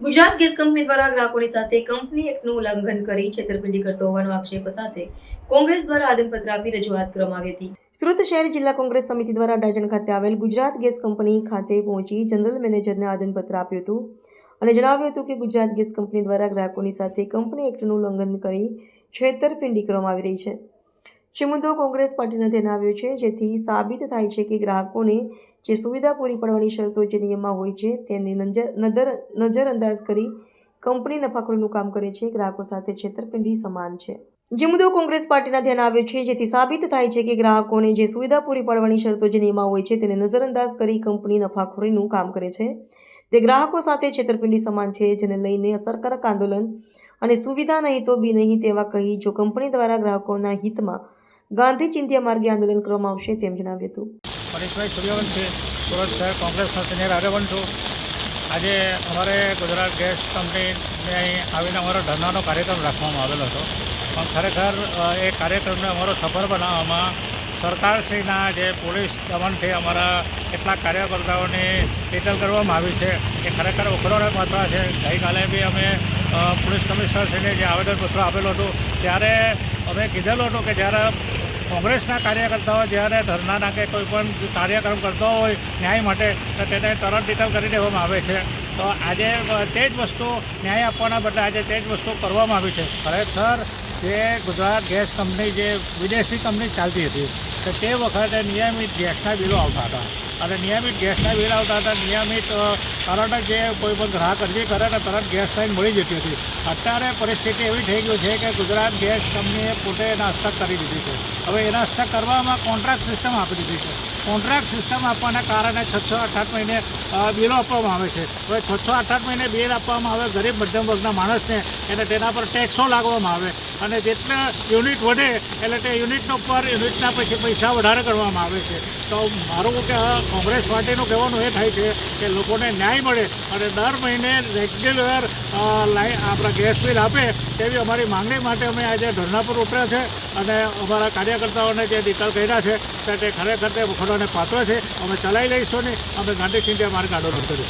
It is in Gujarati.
ગુજરાત ગેસ કંપની દ્વારા ગ્રાહકોની સાથે કંપની એક્ટનું ઉલ્લંઘન કરી છેતરપિંડી કરતો હોવાનો આક્ષેપ સાથે કોંગ્રેસ દ્વારા આદનપત્ર આપી રજૂઆત કરવામાં આવી હતી. સુરત શહેર જિલ્લા કોંગ્રેસ સમિતિ દ્વારા ડાજણ ખાતે આવેલ ગુજરાત ગેસ કંપની ખાતે પહોંચી જનરલ મેનેજરને આદનપત્ર આપ્યું હતું અને જણાવ્યું હતું કે ગુજરાત ગેસ કંપની દ્વારા ગ્રાહકોની સાથે કંપની એક્ટનું ઉલ્લંઘન કરી છેતરપિંડી કરવામાં આવી રહી છે. જે મુદ્દો કોંગ્રેસ પાર્ટીને ધ્યાન આવ્યો છે. જેથી સાબિત થાય છે કે ગ્રાહકોને જે સુવિધા પૂરી પાડવાની શરતો જે નિયમમાં હોય છે તેને નજર નજર નજરઅંદાજ કરી કંપની નફાખોરીનું કામ કરે છે. ગ્રાહકો સાથે છેતરપિંડી સમાન છે. જે મુદ્દો કોંગ્રેસ પાર્ટીના ધ્યાન આવ્યો છે. જેથી સાબિત થાય છે કે ગ્રાહકોને જે સુવિધા પૂરી પાડવાની શરતો જે નિયમમાં હોય છે, તેને નજરઅંદાજ કરી કંપની નફાખોરીનું કામ કરે છે. તે ગ્રાહકો સાથે છેતરપિંડી સમાન છે, જેને લઈને અસરકારક આંદોલન અને સુવિધા નહીં તો બી નહીં તેવા કહી જો કંપની દ્વારા ગ્રાહકોના હિતમાં ગાંધી ચિંધ્યા માર્ગે આંદોલન કરવામાં આવશે તેમ જણાવ્યું હતું. પરેશભાઈ સૂર્યવંશી, સુરત શહેર કોંગ્રેસના સિનિયર આગેવાન છું. આજે અમારે ગુજરાત ગેસ કંપનીને અહીં આવીને અમારો ધરનાનો કાર્યક્રમ રાખવામાં આવેલો હતો. પણ ખરેખર એ કાર્યક્રમને અમારો સફળ બનાવવામાં સરકારશ્રીના જે પોલીસ દમનથી અમારા કેટલાક કાર્યકર્તાઓની ડિટેલ કરવામાં આવી છે, એ ખરેખર ઉખડોને પાછળ છે. ગઈકાલે બી અમે પોલીસ કમિશનરશ્રીને જે આવેદનપત્ર આપેલું હતું, ત્યારે અમે કીધેલો હતો કે જ્યારે કોંગ્રેસના કાર્યકર્તાઓ જ્યારે ધરના કે કોઈ પણ કાર્યક્રમ કરતો હોય ન્યાય માટે, તો તેને તરત ડિટેલ કરી દેવામાં આવે છે. તો આજે તે જ વસ્તુ ન્યાય આપવાના બદલે આજે તે જ વસ્તુ કરવામાં આવી છે. ખરેખર જે ગુજરાત ગેસ કંપની, જે વિદેશી કંપની ચાલતી હતી, તો તે વખતે નિયમિત ગેસના બિલો આવતા હતા. અને નિયમિત ગેસના બિલ આવતા હતા. નિયમિત તરત જ જે કોઈ પણ ગ્રાહક અરજી કરે ને તરત ગેસ લાઈન મળી જતી હતી. અત્યારે પરિસ્થિતિ એવી થઈ ગઈ છે કે ગુજરાત ગેસ કંપનીએ પોતે એના હસ્તક કરી દીધી છે. હવે એના હસ્તક કરવામાં કોન્ટ્રાક્ટ સિસ્ટમ આપી દીધી છે. કોન્ટ્રાક્ટ સિસ્ટમ આપવાના કારણે છ છ આઠ આઠ મહિને બિલો આપવામાં આવે છે. હવે છ છ આઠ આઠ મહિને બિલ આપવામાં આવે, ગરીબ મધ્યમ વર્ગના માણસને, એટલે તેના પર ટેક્સો લાગવામાં આવે. અને જેટલા યુનિટ વધે, એટલે તે યુનિટનો પર યુનિટના પછી પૈસા વધારે કરવામાં આવે છે. તો મારું કે કોંગ્રેસ પાર્ટીનું કહેવાનું એ થાય છે કે લોકોને ન્યાય મળે અને દર મહિને રેગ્યુલર આપણા ગેસ બિલ આપે તેવી અમારી માંગણી માટે અમે આજે ધરણા પર ઉતર્યા છે અને અમારા કાર્યકર્તાઓને જે નિકાલ કર્યા છે, તે ખરેખર તે વખોડોને પાત્ર છે. અમે ચલાવી લઈશું નહીં. અમે ગાંધી ચિંતા માર્ગ આંદોલન કરીશું.